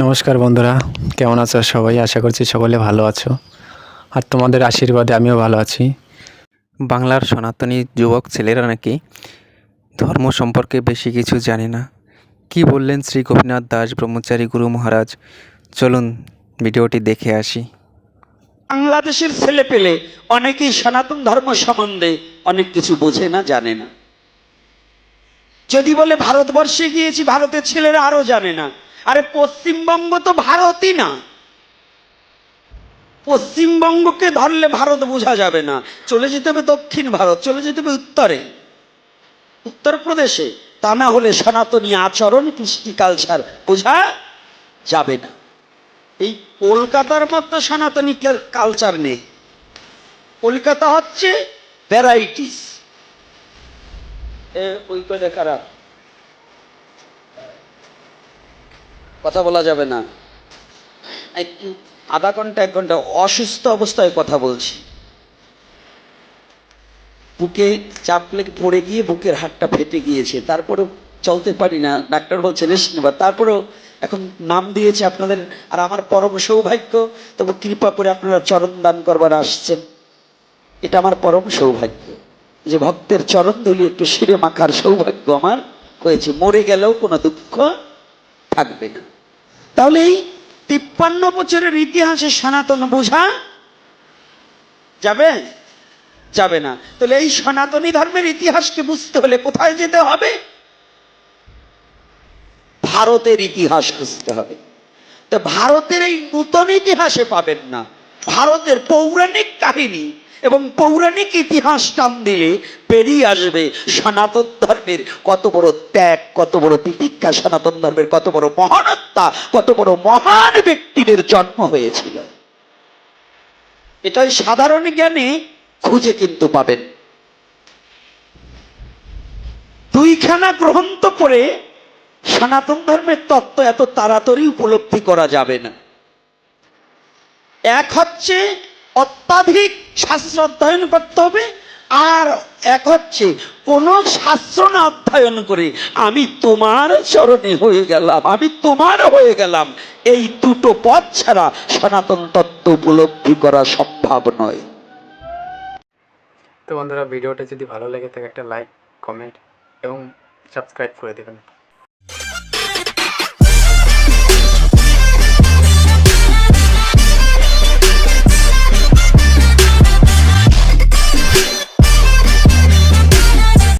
নমস্কার বন্ধুরা, কেমন আছো সবাই? আশা করছি সকলে ভালো আছো। আর তোমাদের আশীর্বাদে আমিও ভালো আছি। বাংলার সনাতনী যুবক ছেলেরা নাকি ধর্ম সম্পর্কে বেশি কিছু জানে না। কি বললেন শ্রী গোপীনাথ দাস ব্রহ্মচারী গুরু মহারাজ? চলুন ভিডিওটি দেখে আসি। বাংলাদেশের ছেলে পেলে অনেকেই সনাতন ধর্ম সম্বন্ধে অনেক কিছু বোঝে না, জানে না। যদি বলে ভারতবর্ষে গিয়েছি, ভারতের ছেলেরা আরও জানে না। আরে পশ্চিমবঙ্গ তো ভারতই না। পশ্চিমবঙ্গকে ধরলে ভারত বোঝা যাবে না। চলে যেতে হবে দক্ষিণ ভারত, চলে যেতে হবে উত্তরে। উত্তরপ্রদেশে, তা না হলে সনাতনী আচরণ, কৃষ্টি কালচার বোঝা যাবে না। এই কলকাতার মতো সনাতনী কালচার নেই। কলকাতা হচ্ছে ভ্যারাইটিস ওই করে কথা বলা যাবে না। আধা ঘণ্টা, এক ঘণ্টা অসুস্থ অবস্থায় কথা বলছি। বুকে চাপ লেগে পড়ে গিয়ে বুকের হাতটা ফেটে গিয়েছে। তারপরেও চলতে পারি না। ডাক্তার বলছে রেস্ট নেবার তারপরেও এখন নাম দিয়েছে আপনাদের আর আমার পরম সৌভাগ্য। তবু কৃপা করে আপনারা চরণ দান করবার আসছেন। এটা আমার পরম সৌভাগ্য। যে ভক্তের চরণ ধুলি একটু শিরে মাখার সৌভাগ্য আমার হয়েছে। মরে গেলেও কোনো দুঃখ থাকবে। তাহলে এই তিপ্পান্ন বছরের ইতিহাসে সনাতন বোঝা যাবে? যাবে না। তাহলে এই সনাতনী ধর্মের ইতিহাসকে বুঝতে হলে কোথায় যেতে হবে? ভারতের ইতিহাস বুঝতে হবে। তো ভারতের এই নূতন ইতিহাসে পাবেন না। ভারতের পৌরাণিক কাহিনী এবং পৌরাণিক ইতিহাস টান দিলে বেরিয়ে আসবে সনাতন ধর্মের কত বড় ত্যাগ, কত বড় তিতিক্ষা, সনাতন ধর্মের কত বড় মহানত্তা কত বড় মহান ব্যক্তিদের জন্ম হয়েছিল। এটাই সাধারণ জ্ঞানে খুঁজে কিন্তু পাবেন। দুইখানা গ্রন্থ পড়ে সনাতন ধর্মের তত্ত্ব এত তাড়াতাড়ি উপলব্ধি করা যাবে না। এক হচ্ছে অত্যাধিক শাস্ত্র অধ্যয়ন করতে হবে। আর এক হচ্ছে, কোন শাস্ত্র না অধ্যয়ন করে আমি তোমার চরণে হয়ে গেলাম, আমি তোমার হয়ে গেলাম। এই দুটো পথ ছাড়া সনাতন তত্ত্ব উপলব্ধি করা সম্ভব নয়। তো বন্ধুরা, ভিডিওটা যদি ভালো লেগে থাকে, একটা লাইক কমেন্ট এবং সাবস্ক্রাইব করে দেবেন।